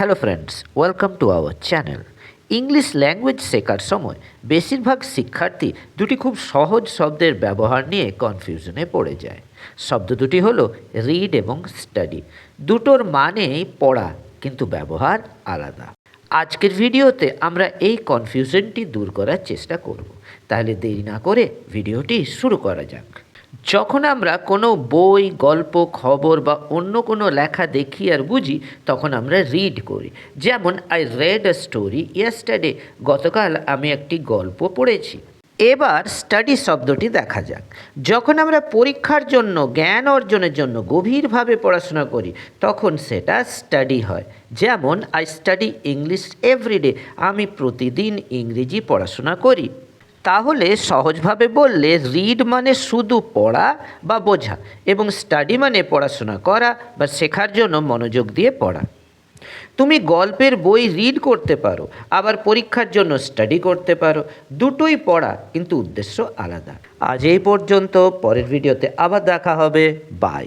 Hello friends welcome to our channel English language শেখার সময় বেশিরভাগ শিক্ষার্থী দুটি খুব সহজ শব্দের ব্যবহার নিয়ে কনফিউশনে পড়ে যায়। শব্দ দুটি হলো রিড এবং স্টাডি দুটোর মানেই পড়া, কিন্তু ব্যবহার আলাদা। আজকের ভিডিওতে আমরা এই কনফিউশনটি দূর করার চেষ্টা করব। তাহলে দেরি না করে ভিডিওটি শুরু করা যাক। যখন আমরা কোনো বই, গল্প, খবর বা অন্য কোনো লেখা দেখি আর বুঝি, তখন আমরা রিড করি। যেমন I read a story yesterday গতকাল আমি একটি গল্প পড়েছি। এবার স্টাডি শব্দটি দেখা যাক। যখন আমরা পরীক্ষার জন্য, জ্ঞান অর্জনের জন্য গভীরভাবে পড়াশোনা করি, তখন সেটা স্টাডি হয়। যেমন আই স্টাডি ইংলিশ এভরিডে আমি প্রতিদিন ইংরেজি পড়াশোনা করি। তাহলে সহজভাবে বললে রিড মানে শুধু পড়া বা বোঝা এবং স্টাডি মানে পড়াশোনা করা বা শেখার জন্য মনোযোগ দিয়ে পড়া। তুমি গল্পের বই রিড করতে পারো, আবার পরীক্ষার জন্য স্টাডি করতে পারো। দুটোই পড়া, কিন্তু উদ্দেশ্য আলাদা। আজ এই পর্যন্ত, পরের ভিডিওতে আবার দেখা হবে। বাই